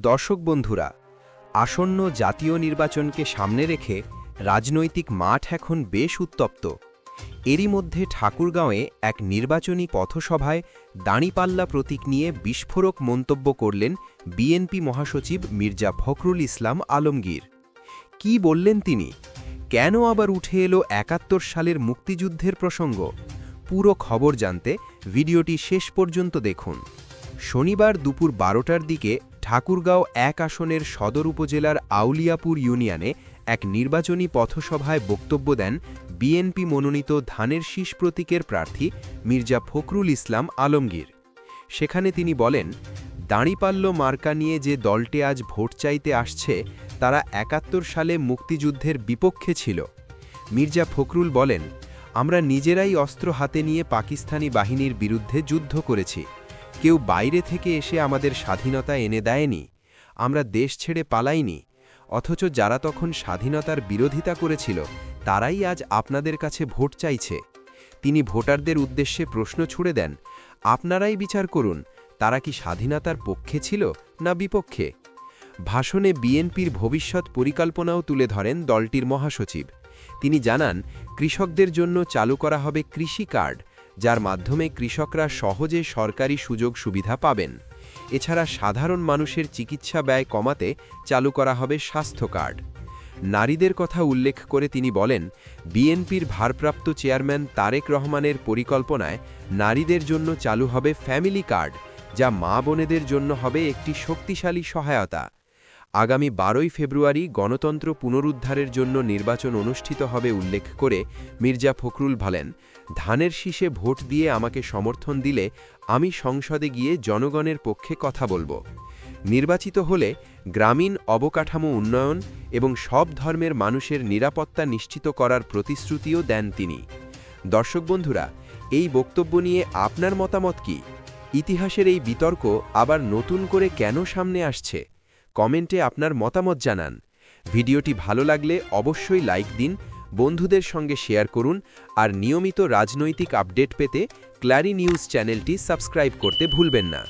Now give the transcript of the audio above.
দর্শক বন্ধুরা, আসন্ন জাতীয় নির্বাচনকে সামনে রেখে রাজনৈতিক মাঠ এখন বেশ উত্তপ্ত। এরই মধ্যে ঠাকুরগাঁওয়ে এক নির্বাচনী পথসভায় দাঁড়িপাল্লা প্রতীক নিয়ে বিস্ফোরক মন্তব্য করলেন বিএনপি মহাসচিব মির্জা ফখরুল ইসলাম আলমগীর। কি বললেন তিনি? কেন আবার উঠে এলো একাত্তর সালের মুক্তিযুদ্ধের প্রসঙ্গ? পুরো খবর জানতে ভিডিওটি শেষ পর্যন্ত দেখুন। শনিবার দুপুর বারোটার দিকে ঠাকুরগাঁও এক আসনের সদর উপজেলার আউলিয়াপুর ইউনিয়নে এক নির্বাচনী পথসভায় বক্তব্য দেন বিএনপি মনোনীত ধানের শীষ প্রতীকের প্রার্থী মির্জা ফখরুল ইসলাম আলমগীর। সেখানে তিনি বলেন দাঁড়িপাল্য মার্কা নিয়ে যে দলটি আজ ভোট চাইতে আসছে, তারা একাত্তর সালে মুক্তিযুদ্ধের বিপক্ষে ছিল। মির্জা ফখরুল বলেন, আমরা নিজেরাই অস্ত্র হাতে নিয়ে পাকিস্তানি বাহিনীর বিরুদ্ধে যুদ্ধ করেছি। কেউ বাইরে থেকে এসে আমাদের স্বাধীনতা এনে দেয়নি, আমরা দেশ ছেড়ে পালাইনি, অথচ যারা তখন স্বাধীনতার বিরোধিতা করেছিল, তারাই আজ আপনাদের কাছে ভোট চাইছে। তিনি ভোটারদের উদ্দেশ্যে প্রশ্ন ছুড়ে দেন, আপনারাই বিচার করুন, তারা কি স্বাধীনতার পক্ষে ছিল না বিপক্ষে? ভাষণে বিএনপির ভবিষ্যৎ পরিকল্পনাও তুলে ধরেন দলটির মহাসচিব। তিনি জানান, কৃষকদের জন্য চালু করা হবে কৃষি কার্ড যার মাধ্যমে কৃষকরা সহজে সরকারি সুযোগ সুবিধা পাবেন। এছাড়া সাধারণ মানুষের চিকিৎসা ব্যয় কমাতে চালু করা হবে স্বাস্থ্য কার্ড। নারীদের কথা উল্লেখ করে তিনি বলেন, বিএনপির ভারপ্রাপ্ত চেয়ারম্যান তারেক রহমানের পরিকল্পনায় নারীদের জন্য চালু হবে ফ্যামিলি কার্ড, যা মা বোনেদের জন্য হবে একটি শক্তিশালী সহায়তা। আগামী বারোই ফেব্রুয়ারি গণতন্ত্র পুনরুদ্ধারের জন্য নির্বাচন অনুষ্ঠিত হবে উল্লেখ করে মির্জা ফখরুল বলেন, ধানের শীষে ভোট দিয়ে আমাকে সমর্থন দিলে আমি সংসদে গিয়ে জনগণের পক্ষে কথা বলব। নির্বাচিত হলে গ্রামীণ অবকাঠামো উন্নয়ন এবং সব ধর্মের মানুষের নিরাপত্তা নিশ্চিত করার প্রতিশ্রুতিও দেন তিনি। দর্শক বন্ধুরা, এই বক্তব্য নিয়ে আপনার মতামত কি? ইতিহাসের এই বিতর্ক আবার নতুন করে কেন সামনে আসছে? কমেন্টে আপনার মতামত জানান। ভিডিওটি ভালো লাগলে অবশ্যই লাইক দিন, বন্ধুদের সঙ্গে শেয়ার করুন, আর নিয়মিত রাজনৈতিক আপডেট পেতে ক্ল্যারি নিউজ চ্যানেলটি সাবস্ক্রাইব করতে ভুলবেন না।